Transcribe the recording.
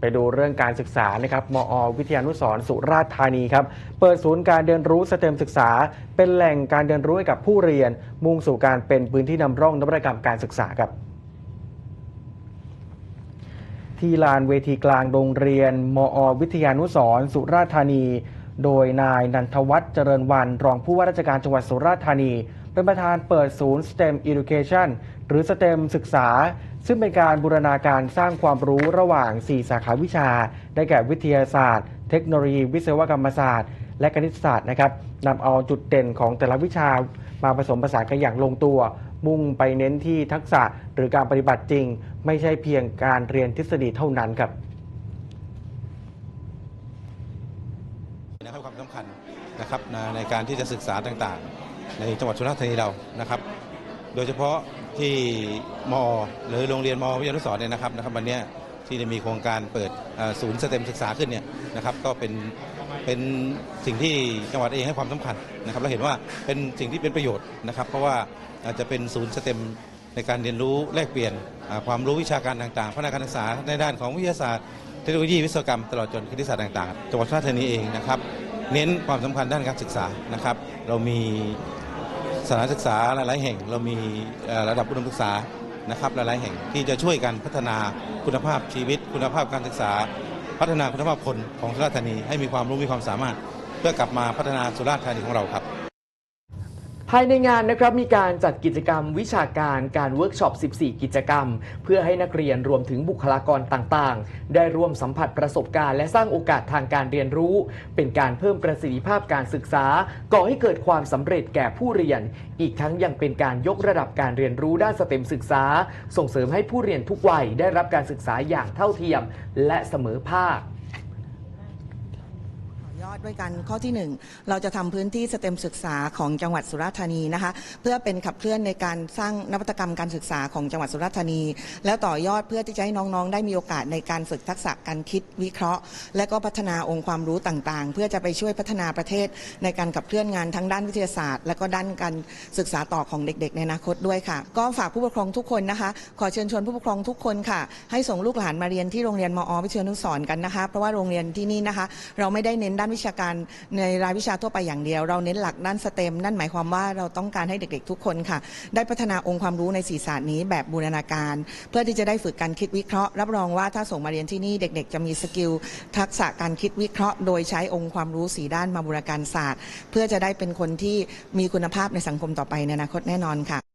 ไปดูเรื่องการศึกษานะครับ มอ วิทยานุสรสุราษฎร์ธานีครับ เปิดศูนย์การเรียนรู้สเต็มศึกษา เป็นแหล่งการเรียนรู้ให้กับผู้เรียน มุ่งสู่การเป็นพื้นที่นำร่องนวัตกรรมการศึกษาครับที่ลานเวทีกลางโรงเรียน มอ วิทยานุสรสุราษฎร์ธานี โดยนายนันทวัฒน์เจริญวัน รองผู้ว่าราชการจังหวัดสุราษฎร์ธานี เป็นประธานเปิดศูนย์ STEM Education หรือ STEM ศึกษา ซึ่งเป็นการบูรณาการสร้างความรู้ระหว่าง 4 สาขาวิชา ได้แก่วิทยาศาสตร์ เทคโนโลยี วิศวกรรมศาสตร์ และคณิตศาสตร์นะครับนำเอาจุดเด่นของแต่ละวิชามาผสมผสานกันอย่างลงตัว มุ่งไปเน้นที่ทักษะหรือการปฏิบัติจริง ไม่ใช่เพียงการเรียนทฤษฎีเท่านั้นครับให้ความสำคัญนะครับในในการที่จะศึกษาต่างๆ ในจังหวัดสุราษฎร์ธานีเรานะครับ โดยเฉพาะที่มอหรือโรงเรียนมวิทยานุสรเนี่ยนะครับนะครับวันนี้ที่ได้มีโครงการเปิดศูนย์สเต็มศึกษาขึ้นเนี่ยนะครับก็เป็นเป็นสิ่งที่จังหวัดเองให้ความสำคัญนะครับและเห็นว่าเป็นสิ่งที่เป็นประโยชน์นะครับ เพราะว่าอาจจะเป็นศูนย์สเต็มในการเรียนรู้แลกเปลี่ยนความรู้วิชาการต่างๆ พัฒนาการศึกษาในด้านของวิทยาศาสตร์เทคโนโลยีวิศวกรรมตลอดจนคณิตศาสตร์ต่างๆจังหวัดสุราษฎร์ธานีเองนะครับ เน้นความสำคัญด้านการศึกษานะครับ เรามี ถานศึกษาหลาย ๆ แห่งเรามีระดับอุดมศึกษานะครับหลาย ๆ แห่งที่จะช่วยกันพัฒนาคุณภาพชีวิต คุณภาพการศึกษา พัฒนาคุณภาพคนของสุราษฎร์ธานีให้มีความรู้มีความสามารถ เพื่อกลับมาพัฒนาสุราษฎร์ธานีของเราครับ ภายในงานนะครับมีการจัดกิจกรรมวิชาการการเวิร์กช็อป 14 กิจกรรม เพื่อให้นักเรียนรวมถึงบุคลากรต่างๆ ได้ร่วมสัมผัสประสบการณ์และสร้างโอกาสทางการเรียนรู้ เป็นการเพิ่มประสิทธิภาพการศึกษา ก่อให้เกิดความสำเร็จแก่ผู้เรียน อีกทั้งยังเป็นการยกระดับการเรียนรู้ด้านสเต็มศึกษา ส่งเสริมให้ผู้เรียนทุกวัยได้รับการศึกษาอย่างเท่าเทียม และเสมอภาค ยอดด้วยกันข้อที่หนึ่งเราจะทำพื้นที่สเต็มศึกษาของจังหวัดสุราษฎร์ธานีนะคะ เพื่อเป็นขับเคลื่อนในการสร้างนวัตกรรมการศึกษาของจังหวัดสุราษฎร์ธานี แล้วต่อยอดเพื่อที่จะให้น้องๆ ได้มีโอกาสในการฝึกทักษะการคิดวิเคราะห์ และก็พัฒนาองค์ความรู้ต่างๆ เพื่อจะไปช่วยพัฒนาประเทศ ในการขับเคลื่อนงานทั้งด้านวิทยาศาสตร์ และก็ด้านการศึกษาต่อของเด็ก ๆ ในอนาคตด้วยค่ะ ก็ฝากผู้ปกครองทุกคนนะคะ ขอเชิญชวนผู้ปกครองทุกคนค่ะ ให้ส่งลูกหลานมาเรียนที่โรงเรียนมอวิทยานุสรกันนะคะ เพราะว่าโรงเรียนที่นี่นะคะ เราไม่ได้เน้นด้านวิชาการในรายวิชาทั่วไปอย่างเดียว เราเน้นหลักด้านสเต็มนั่นหมายความว่าเราต้องการให้เด็กๆ ทุกคนค่ะ ได้พัฒนาองค์ความรู้ในสีศีรษะนี้แบบบูรณาการ เพื่อที่จะได้ฝึกการคิดวิเคราะห์ รับรองว่าถ้าส่งมาเรียนที่นี่เด็ก ๆ จะมีสกิลทักษะการคิดวิเคราะห์ โดยใช้องค์ความรู้สีด้านมาบูรณาการศาสตร์ เพื่อจะได้เป็นคนที่มีคุณภาพในสังคมต่อไปในอนาคตแน่นอนค่ะ